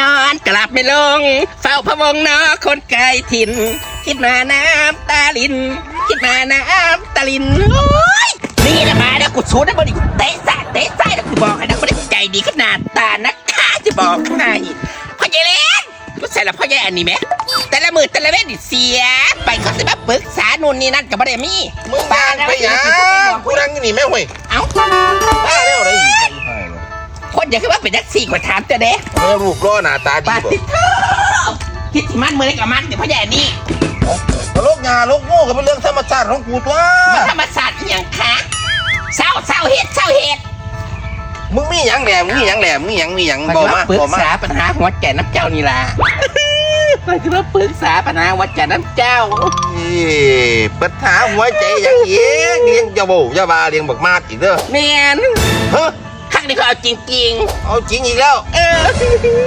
นอนกลับไม่ลง เฝ้าพะวงนอคนไกลถิ่น คิดมาน้ำตาลิน คิดมาน้ำตาลินโอ้ยนี่แหละมาแล้วกูชูนะบดิเตะซะเตะซ้ายแล้วกูบอกให้นะไม่ได้ใจดีขนาดตานักฆ่าจะบอกให้พ่อใหญ่เล่นกูใส่ละพ่อใหญ่อันนี้ไหมแต่ละมือแต่ละเว้นนี่เสีย ไปเขาจะมาปรึกษานู่นนี่นั่นกับบ่ได้มีมึงบ้านไปหยังกูนั่งอยู่นี่แม่เว้ยเอ้าบ้า คนอย่าคิดว่าเป็นนักสี่กว่าถามเจะเด้เออรูปร่อหน้าตาดีปาบ่ติเถอะคิดที่มันมือเล็กกับมันเดี๋ยวพ่อใหญ่นี่ตลกงาลกโง่ก็เป็นเรื่องธรรมชาติของกูตัว มันธรรมศาสตร์อหย่างคะเศร้าเศร้าเหตุเศร้าเหตุมึงมีหยังแหลมมีหยังแหลมมีหยังมีหยังมันบอจะมามาปรึบกอมาษาปัญหาหัวแก่น้ำเจ้านี่ล่ะมันจะมาปรึกษาปัญหาหัวแก่น้ำเจ้าเอ้ปัญหาหัวใจหยังอีกเลี้ยงเจ้าโบเจ้าบาเลี้ยงบักมาดอีกเด้อแมนเฮ้อครั้ง นี้เขาเอาจริงเอาจริงอีกแล้ว ๆ เออ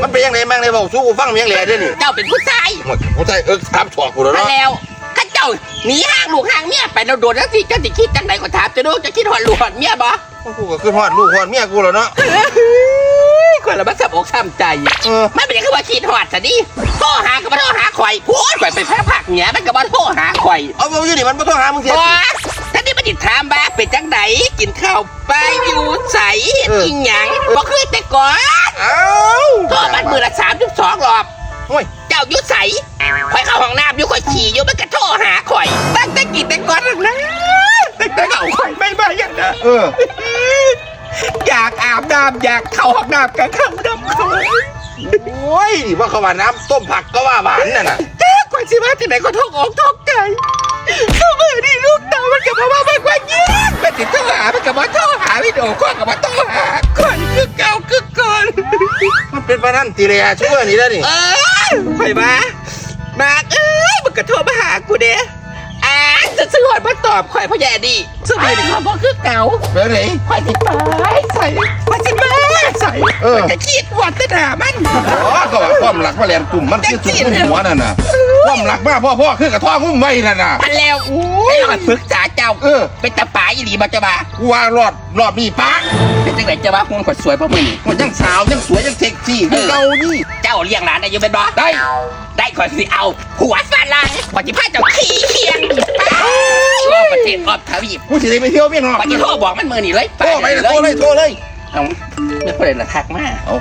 มันเป็นยังไงบ้างเลยบอกสู้กูฟังมันยังแหล่เด้อนี่เจ้าเป็นผู้ชายหมดกูใจเอิกถามถอดกูแล้วมาเนาะแล้วข้าเจ้าหนีห่างลูกห่างเมียไปเราโดนแล้วสิเจ้าจะคิดจังไหนก็ถามจะดูจะคิดหอนลูกหอนเมียบ่กูก็ขึ้นฮอดลูกฮอดเมียกูแล้วเนาะ คนละมันสับอกช้ำใจเออไม่เป็นอย่างคือว่าคิดหอดซะดิโทรหาก็มาโทรหาข่อยพูดข่อยไปแพ้ผักเนี้ยมันก็มาโทรหาข่อยเอาเอาอยู่นี่มันบ่ต้องหามึงเสียบอส จังไหนกินข้าวไปอยู่ใสเฮ็ดกินหยังบอกคือแต่ก่อนเอ้าโทรมันมือละสามจุดสองรอบโอ้ยเจ้าอยุใสข่อยเข้าห้องน้ำอยู่ข่อยฉี่อยู่มันก็โทรหาข่อยตั้งแต่กินแต่ก่อนหรอกนะตั้งแต่เขาข่อยไม่มาอย่างนะเออ อยากอาบน้ำอยากเข้าห้องน้ำกับเข้าน้ำข่อยโอ้ยว่าเขาว่าน้ำต้มผักก็ว่าหวานน่ะนะแจ้กว่าสิว่าที่ไหนก็ท้องอกท้องใจ สมัยนี้ลูกเต่ามันกับมาว่ามันกว่าเยี่ยมมันติดโทรหามันกับมาโทรหาวิดีโอคอลกับมาโทรหาคนคือเก่าคือก่อนมันเป็นปะนั่นตีเลยอะช่วยนี่แล้วนี่เออข่อยมาบากเอ้ยมันก็โทรมาหากูเด้อ่าจะซื้อหอยมาตอบข่อยพ่อแย่ดีสมัยนี้เขาบอกคือเก่าเป็นไหนข่อยสิไปใส่ข่อยสิมา ใส่เออข่อยจะคิดว่าจะด่ามันอ๋อก็ว่าความหลักมาแลนกลุ่มมันคือสุดหัวนั่นน่ะความหลักมาพ่อพ่อคือกระท่อหุ้มไว้นั่นน่ะพันแล้วไอ้หลอดปรึกษาเจ้าเออ เป็นตาป๋าอีหลีมาจะมากูว่ารอดรอบนี้ปากเป็นจังไหนจะว่าคุณขดสวยเพราะมึงนี่มันยังสาวยังสวยยังเซ็กซี่คือเก่านี่ เจ้าเลี้ยงหลานอายุเป็นบ่ได้ ได้ขอยสิเอา หัวฝรั่งขอยจิพาเจ้าขี้เคียงไปรอบประเทศรอบทวีปกูสิได้ไปเที่ยวเมียนอกขอยจิโทรบอกมันมือนี่เลยโทรไปเลยโทรเลยโทรเลย เอา ไม่คนเลยละทักมาเอา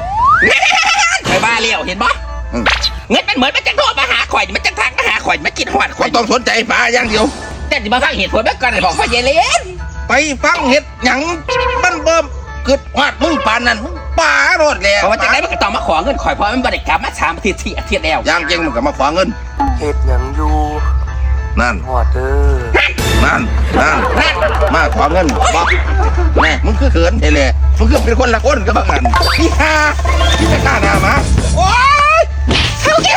ไปบ้าเลี้ยวเห็นบ่อืมเงินมันเหมือนมันจะโทรมาหาข่อยมันจะทักมาหาข่อยมันกินหอดข่ก็อยต้องสนใจป๋าอย่างเดียว แต่สิมาฟังเหตุผลมาก่อนให้บอกว่าเยเลนไปฟังเห็ดหยังมันเบิ่มกึดวาดมึงปานนั้นมึงป่ารอดแล้วเพราะว่าจากนั้นมันก็ต้องมาขอเงินข่อยเพราะมันบริกรรมมาสามอาทิตย์สี่อาทิตย์แล้วย่างเก่งมันก็มาขวาเงินเฮ็ดหยังอยู่นั่น หอดเด้อ นั่นนั่นนั่นมาขอเงินบอกแม่มึงคือเขินไอ้เลยมึงคือเป็นคนละคนกับบางอันพี่ฮาพี่จะกล้าหน้ามาโอ๊ยเท่าแก่